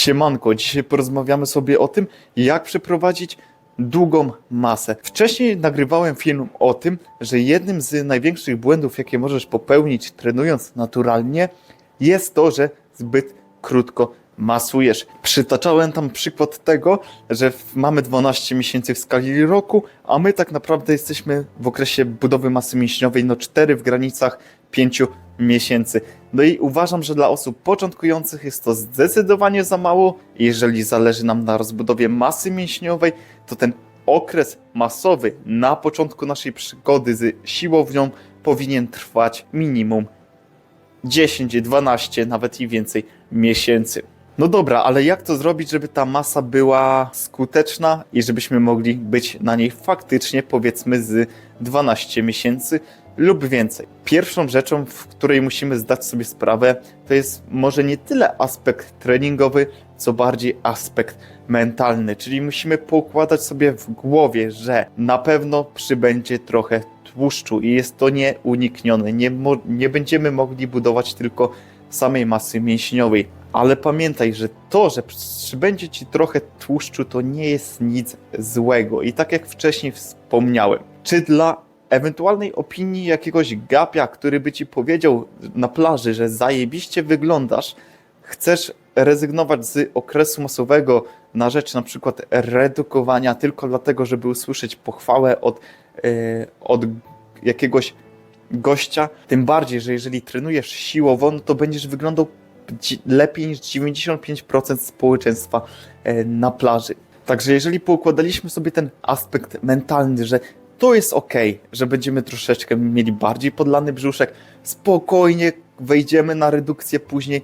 Siemanko, dzisiaj porozmawiamy sobie o tym, jak przeprowadzić długą masę. Wcześniej nagrywałem film o tym, że jednym z największych błędów, jakie możesz popełnić trenując naturalnie, jest to, że zbyt krótko masujesz. Przytaczałem tam przykład tego, że mamy 12 miesięcy w skali roku, a my tak naprawdę jesteśmy w okresie budowy masy mięśniowej, no 4 w granicach 5 miesięcy. No i uważam, że dla osób początkujących jest to zdecydowanie za mało. Jeżeli zależy nam na rozbudowie masy mięśniowej, to ten okres masowy na początku naszej przygody z siłownią powinien trwać minimum 10, 12, nawet i więcej miesięcy. No dobra, ale jak to zrobić, żeby ta masa była skuteczna i żebyśmy mogli być na niej faktycznie powiedzmy z 12 miesięcy lub więcej? Pierwszą rzeczą, w której musimy zdać sobie sprawę, to jest może nie tyle aspekt treningowy, co bardziej aspekt mentalny, czyli musimy poukładać sobie w głowie, że na pewno przybędzie trochę tłuszczu i jest to nieuniknione. Nie, nie będziemy mogli budować tylko samej masy mięśniowej. Ale pamiętaj, że to, że przybędzie ci trochę tłuszczu, to nie jest nic złego. I tak jak wcześniej wspomniałem, czy dla ewentualnej opinii jakiegoś gapia, który by ci powiedział na plaży, że zajebiście wyglądasz, chcesz rezygnować z okresu masowego na rzecz na przykład redukowania tylko dlatego, żeby usłyszeć pochwałę od, e, od jakiegoś gościa, tym bardziej, że jeżeli trenujesz siłowo, no to będziesz wyglądał lepiej niż 95% społeczeństwa e, na plaży. Także jeżeli poukładaliśmy sobie ten aspekt mentalny, że to jest ok, że będziemy troszeczkę mieli bardziej podlany brzuszek, spokojnie wejdziemy na redukcję później,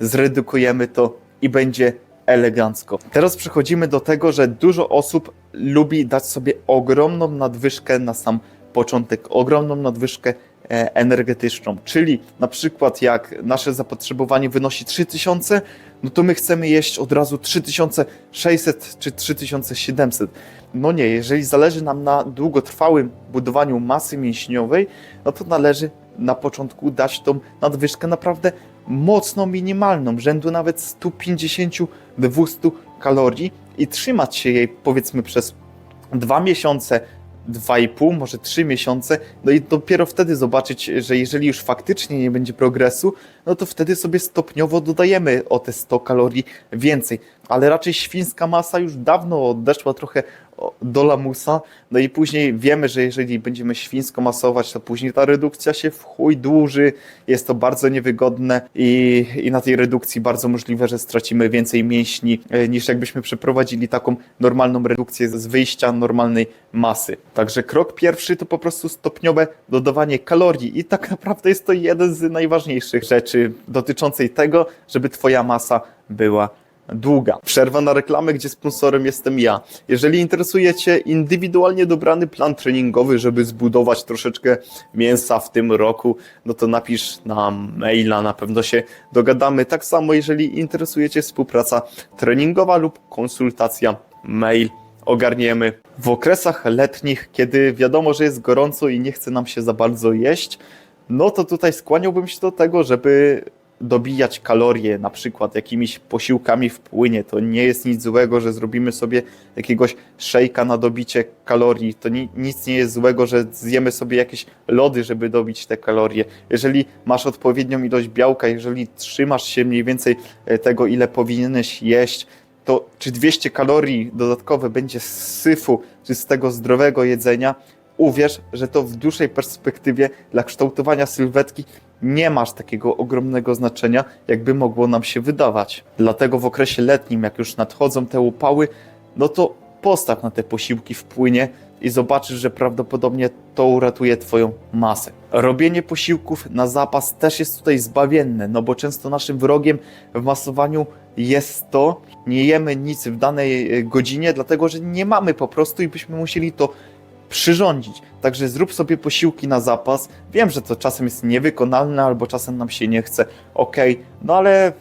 zredukujemy to i będzie elegancko. Teraz przechodzimy do tego, że dużo osób lubi dać sobie ogromną nadwyżkę na sam początek, ogromną nadwyżkę energetyczną, czyli na przykład jak nasze zapotrzebowanie wynosi 3000, no to my chcemy jeść od razu 3600 czy 3700. No nie, jeżeli zależy nam na długotrwałym budowaniu masy mięśniowej, no to należy na początku dać tą nadwyżkę naprawdę mocno minimalną, rzędu nawet 150-200 kalorii i trzymać się jej powiedzmy przez dwa miesiące, dwa i pół, może trzy miesiące, no i dopiero wtedy zobaczyć, że jeżeli już faktycznie nie będzie progresu, no to wtedy sobie stopniowo dodajemy o te 100 kalorii więcej. Ale raczej świńska masa już dawno odeszła trochę do lamusa, no i później wiemy, że jeżeli będziemy świńsko masować, to później ta redukcja się w chuj dłuży, jest to bardzo niewygodne i, i na tej redukcji bardzo możliwe, że stracimy więcej mięśni e, niż jakbyśmy przeprowadzili taką normalną redukcję z wyjścia normalnej masy. Także krok pierwszy to po prostu stopniowe dodawanie kalorii. I tak naprawdę jest to jeden z najważniejszych rzeczy dotyczącej tego, żeby twoja masa była długa. Przerwa na reklamę, gdzie sponsorem jestem ja. Jeżeli interesuje Cię indywidualnie dobrany plan treningowy, żeby zbudować troszeczkę mięsa w tym roku, no to napisz na maila, na pewno się dogadamy. Tak samo, jeżeli interesuje Cię współpraca treningowa lub konsultacja, mail ogarniemy. W okresach letnich, kiedy wiadomo, że jest gorąco i nie chce nam się za bardzo jeść, no to tutaj skłaniałbym się do tego, żeby dobijać kalorie, na przykład jakimiś posiłkami w płynie. To nie jest nic złego, że zrobimy sobie jakiegoś szejka na dobicie kalorii. To ni nic nie jest złego, że zjemy sobie jakieś lody, żeby dobić te kalorie. Jeżeli masz odpowiednią ilość białka, jeżeli trzymasz się mniej więcej e, tego, ile powinieneś jeść, to czy 200 kalorii dodatkowe będzie z syfu, czy z tego zdrowego jedzenia, uwierz, że to w dłuższej perspektywie dla kształtowania sylwetki nie masz takiego ogromnego znaczenia, jakby mogło nam się wydawać. Dlatego w okresie letnim, jak już nadchodzą te upały, no to postaw na te posiłki w płynie i zobaczysz, że prawdopodobnie to uratuje Twoją masę. Robienie posiłków na zapas też jest tutaj zbawienne, no bo często naszym wrogiem w masowaniu jest to, nie jemy nic w danej e, godzinie, dlatego że nie mamy po prostu i byśmy musieli to przyrządzić. Także zrób sobie posiłki na zapas. Wiem, że to czasem jest niewykonalne albo czasem nam się nie chce. Okej, no ale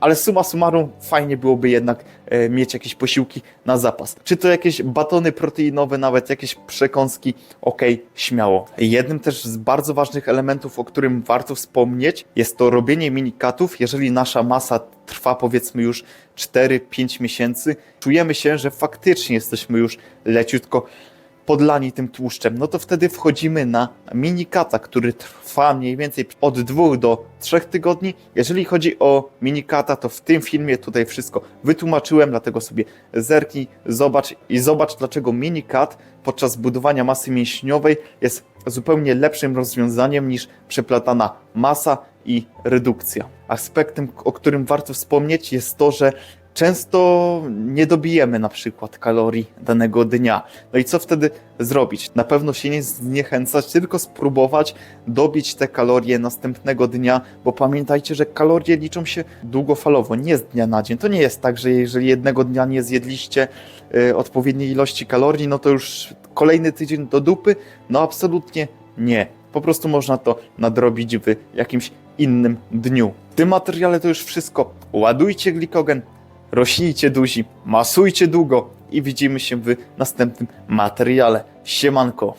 ale suma summarum fajnie byłoby jednak e, mieć jakieś posiłki na zapas. Czy to jakieś batony proteinowe, nawet jakieś przekąski, okej, śmiało. Jednym też z bardzo ważnych elementów, o którym warto wspomnieć, jest to robienie minikatów, jeżeli nasza masa trwa powiedzmy już 4-5 miesięcy, czujemy się, że faktycznie jesteśmy już leciutko podlani tym tłuszczem, no to wtedy wchodzimy na minikata, który trwa mniej więcej od 2 do 3 tygodni. Jeżeli chodzi o minikata, to w tym filmie tutaj wszystko wytłumaczyłem, dlatego sobie zerknij, zobacz i zobacz, dlaczego minikat podczas budowania masy mięśniowej jest zupełnie lepszym rozwiązaniem niż przeplatana masa i redukcja. Aspektem, o którym warto wspomnieć, jest to, że często nie dobijemy na przykład kalorii danego dnia. No i co wtedy zrobić? Na pewno się nie zniechęcać, tylko spróbować dobić te kalorie następnego dnia, bo pamiętajcie, że kalorie liczą się długofalowo, nie z dnia na dzień. To nie jest tak, że jeżeli jednego dnia nie zjedliście y, odpowiedniej ilości kalorii, no to już kolejny tydzień do dupy? No absolutnie nie. Po prostu można to nadrobić w jakimś innym dniu. W tym materiale to już wszystko. Ładujcie glikogen, rośnijcie duzi, masujcie długo i widzimy się w następnym materiale. Siemanko.